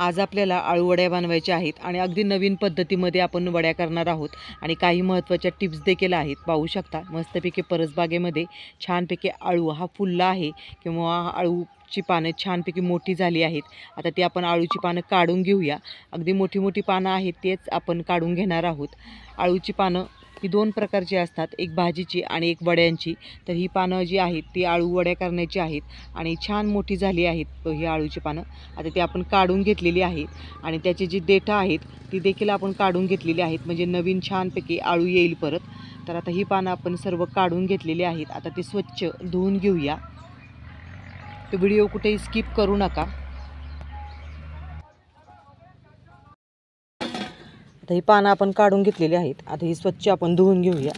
आज आपल्याला आळू वड्या बनवायच्या आहेत आणि अगदी नवीन पद्धतीमध्ये आपण वड्या करणार आहोत. आणि काही महत्त्वाच्या टिप्स देखील आहेत. पाहू शकता मस्तपैकी परसबागेमध्ये छानपैकी आळू हा फुलला आहे किंवा आळूची पानं छानपैकी मोठी झाली आहेत. आता ती आपण आळूची पानं काढून घेऊया. अगदी मोठी मोठी पानं आहेत तेच आपण काढून घेणार आहोत. आळूची पानं ही दोन प्रकारची असतात एक भाजीची आणि एक वड्यांची तर ही पानं जी आहेत ती आळू वड्या करण्याची आहेत आणि छान मोठी झाली आहेत ही आळूची पानं. आता ती आपण काढून घेतलेली आहेत आणि त्याची जी देठं आहेत ती देखील आपण काढून घेतलेली आहेत. म्हणजे नवीन छानपैकी आळू येईल परत. तर आता ही पानं आपण सर्व काढून घेतलेली आहेत. आता ती स्वच्छ धुवून घेऊया. तो व्हिडिओ कुठेही स्किप करू नका. आता ही पानं आपण काढून घेतलेली आहेत. आता ही स्वच्छ आपण धुवून घेऊया.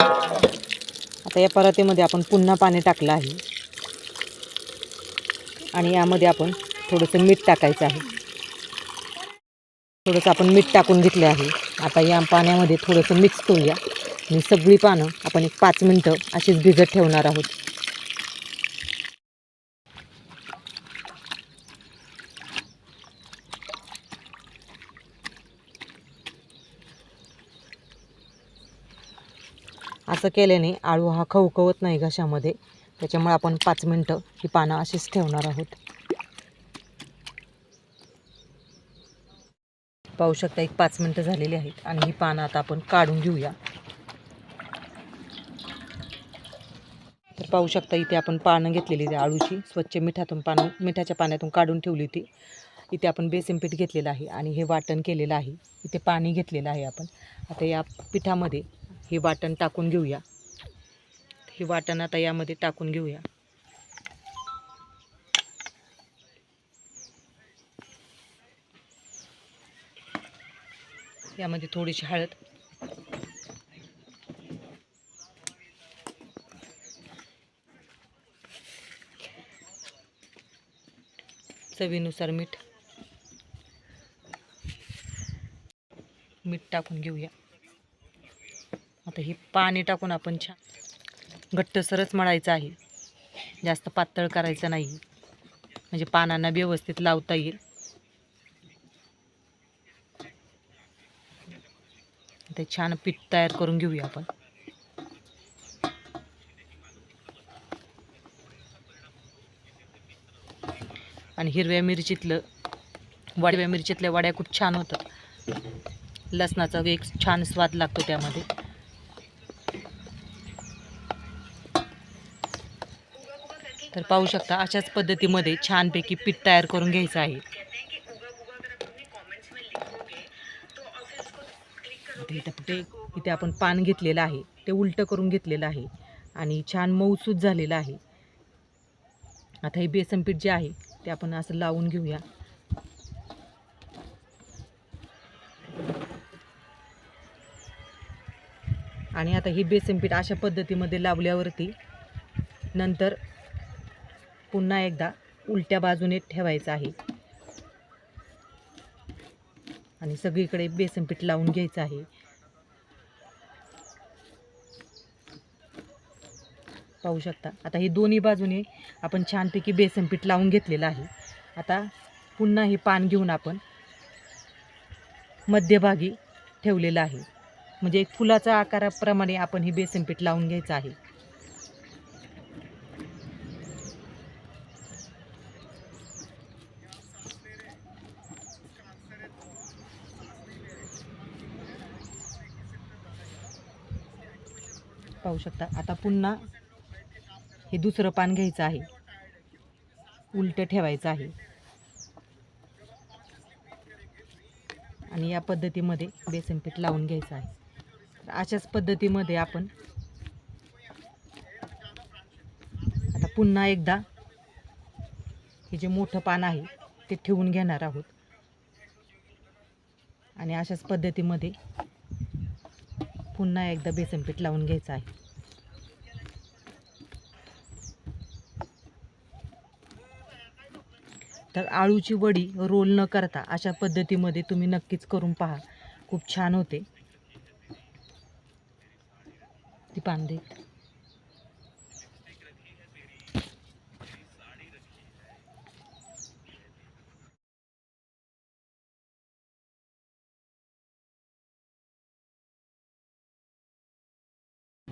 आता या परातीमध्ये आपण पुन्हा पाणी टाकलं आहे. आणि यामध्ये आपण थोडंसं मीठ टाकायचं आहे. थोडंसं आपण मीठ टाकून घेतले आहे. आता या पाण्यामध्ये थोडंसं मिक्स करूया. आणि सगळी पानं आपण एक पाच मिनटं अशीच भिजत ठेवणार आहोत. असं केल्याने आळू हा खवखवत नाही घशामध्ये. त्याच्यामुळे आपण पाच मिनटं ही पानं अशीच ठेवणार आहोत. पाहू शकता एक पाच मिनटं झालेली आहेत आणि ही पानं आता आपण काढून घेऊया. तर पाहू शकता इथे आपण पानं घेतलेली आहे आळूची. स्वच्छ मिठातून पानं मिठाच्या पाण्यातून काढून ठेवली होती. इथे आपण बेसन पीठ घेतलेलं आहे आणि हे वाटण केलेलं आहे. इथे पाणी घेतलेलं आहे आपण. आता या पिठामध्ये हे वाटण टाकून घेऊया. हे वाटण आता यामध्ये टाकून घेऊया. यामध्ये थोडीशी हळद. चवीनुसार मीठ. मीठ टाकून घेऊया. आता हे पाणी टाकून आपण छान घट्टसरच मळायचं आहे. जास्त पातळ करायचं नाही. म्हणजे पानांना व्यवस्थित लावता येईल. ते छान पीठ तयार करून घेऊया आपण. आणि हिरव्या मिरचीतलं वाडव्या मिरचीतल्या वड्या खूप छान होतात. लसणाचा एक छान स्वाद लागतो त्यामध्ये. तर पाहू शकता अशाच पद्धतीमध्ये छानपैकी पीठ तयार करून घ्यायचं आहे. आता कुठे इथे आपण पान घेतलेलं आहे. ते उलटं करून घेतलेलं आहे आणि छान मऊसूद झालेलं आहे. आता हे बेसन पीठ जे आहे ते आपण असं लावून घेऊया. आणि आता हे बेसन पीठ अशा पद्धतीमध्ये लावल्यावरती नंतर पुन्हा एकदा उलट्या बाजूने ठेवायचं आहे. आणि सगळीकडे बेसन पीठ लावून घ्यायचं आहे. पाहू शकता. आता हे दोन्ही बाजूने आपण छानपैकी बेसन पीठ लावून घेतलेलं आहे. आता पुन्हा हे पान घेऊन आपण मध्यभागी ठेवलेलं आहे. म्हणजे एक फुलाच्या आकाराप्रमाणे आपण हे बेसन पीठ लावून घ्यायचं आहे. पाहू शकता. आता पुन्हा हे दुसरं पान घ्यायचं आहे. उलटं ठेवायचं आहे. आणि या पद्धतीमध्ये बेसन पीठ लावून घ्यायचं आहे. तर अशाच पद्धतीमध्ये आपण आता पुन्हा एकदा हे जे मोठं पान आहे ते ठेवून घेणार आहोत. आणि अशाच पद्धतीमध्ये पुन्हा एकदा बेसन पीठ लावून घ्यायचं आहे. तर आळूची वडी रोल न करता अशा पद्धतीमध्ये तुम्ही नक्कीच करून पहा. खूप छान होते. ती पांदे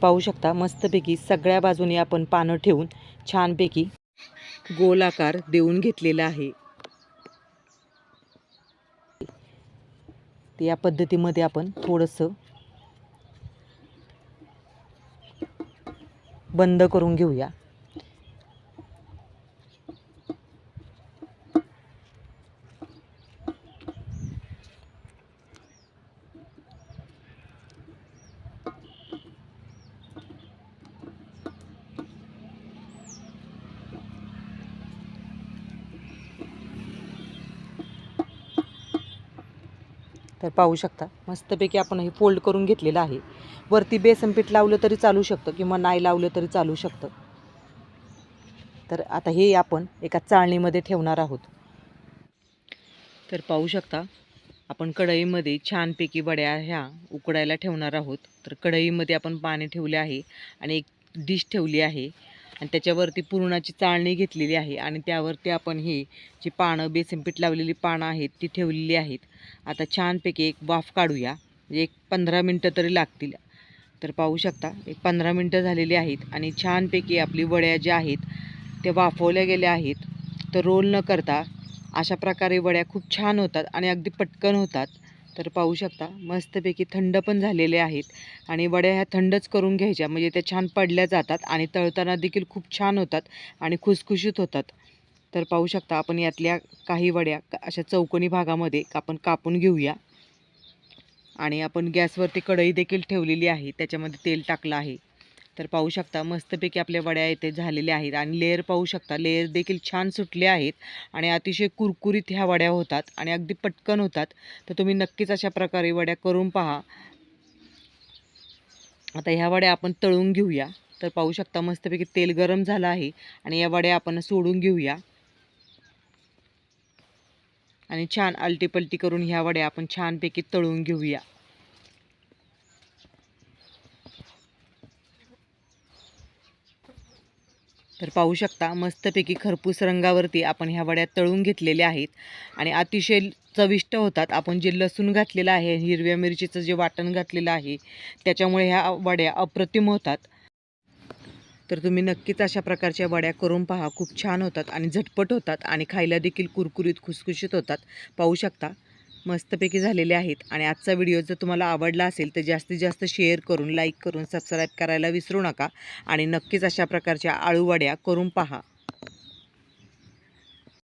पाहू शकता मस्तपैकी सगळ्या बाजूने आपण पानं ठेवून छानपैकी गोल आकार देऊन घेतलेला आहे. ते या पद्धतीमध्ये आपण थोडंसं बंद करून घेऊया. तर पाहू शकता. मस्तपैकी आपण हे फोल्ड करून घेतलेलं आहे. वरती बेसन पीठ लावलं तरी चालू शकतं किंवा नाही लावलं तरी चालू शकतं. तर आता हे आपण एका चाळणीमध्ये ठेवणार आहोत. तर पाहू शकता आपण कढईमध्ये छानपैकी वड्या ह्या उकडायला ठेवणार आहोत. तर कढईमध्ये आपण पाणी ठेवले आहे आणि एक डिश ठेवली आहे. आणि त्याच्यावरती पुरणाची चाळणी घेतलेली आहे आणि त्यावरती आपण हे जी पानं बेसनपीठ लावलेली पानं आहेत ती ठेवलेली आहेत. आता छानपैकी एक वाफ काढूया. म्हणजे एक पंधरा मिनटं तरी लागतील. तर पाहू शकता एक पंधरा मिनटं झालेली आहेत आणि छानपैकी आपली वड्या ज्या आहेत त्या वाफवल्या गेल्या आहेत. तर रोल न करता अशा प्रकारे वड्या खूप छान होतात आणि अगदी पटकन होतात. तर पाहू शकता मस्तपैकी थंड पण झालेले आहेत आणि वड्या ह्या थंडच करून घ्यायच्या म्हणजे त्या छान पडल्या जातात आणि तळताना देखील खूप छान होतात आणि खुसखुशीत होतात. तर पाहू शकता आपण यातल्या काही वड्या क- अशा चौकोनी भागामध्ये आपण कापून घेऊया. आणि आपण गॅसवरती कढई देखील ठेवलेली आहे त्याच्यामध्ये तेल टाकलं आहे. तर पाहू शकता मस्तपैकी आपल्या वड्या इथे झालेल्या आहेत आणि लेअर पाहू शकता लेअर देखील छान सुटले आहेत आणि अतिशय कुरकुरीत ह्या वड्या होतात आणि अगदी पटकन होतात. तर तुम्ही नक्कीच अशा प्रकारे वड्या करून पहा. आता ह्या वड्या आपण तळून घेऊया. तर पाहू शकता मस्तपैकी तेल गरम झालं आहे आणि या वड्या आपण सोडून घेऊया. आणि छान अलटीपलटी करून ह्या वड्या आपण छानपैकी तळून घेऊया. तर पाहू शकता मस्तपैकी खरपूस रंगावरती आपण ह्या वड्या तळून घेतलेल्या आहेत. आणि अतिशय चविष्ट होतात. आपण जे लसूण घातलेलं आहे हिरव्या मिरचीचं जे वाटण घातलेलं आहे त्याच्यामुळे ह्या वड्या अप्रतिम होतात. तर तुम्ही नक्कीच अशा प्रकारच्या वड्या करून पहा. खूप छान होतात आणि झटपट होतात आणि खायला देखील कुरकुरीत खुसखुशीत होतात. पाहू शकता. मस्तपैकी झालेले आहेत. आणि आजचा व्हिडिओ जर तुम्हाला आवडला असेल तर जास्तीत जास्त शेअर करून लाईक करून सबस्क्राईब करायला विसरू नका. आणि नक्कीच अशा प्रकारच्या आळूवड्या करून पहा.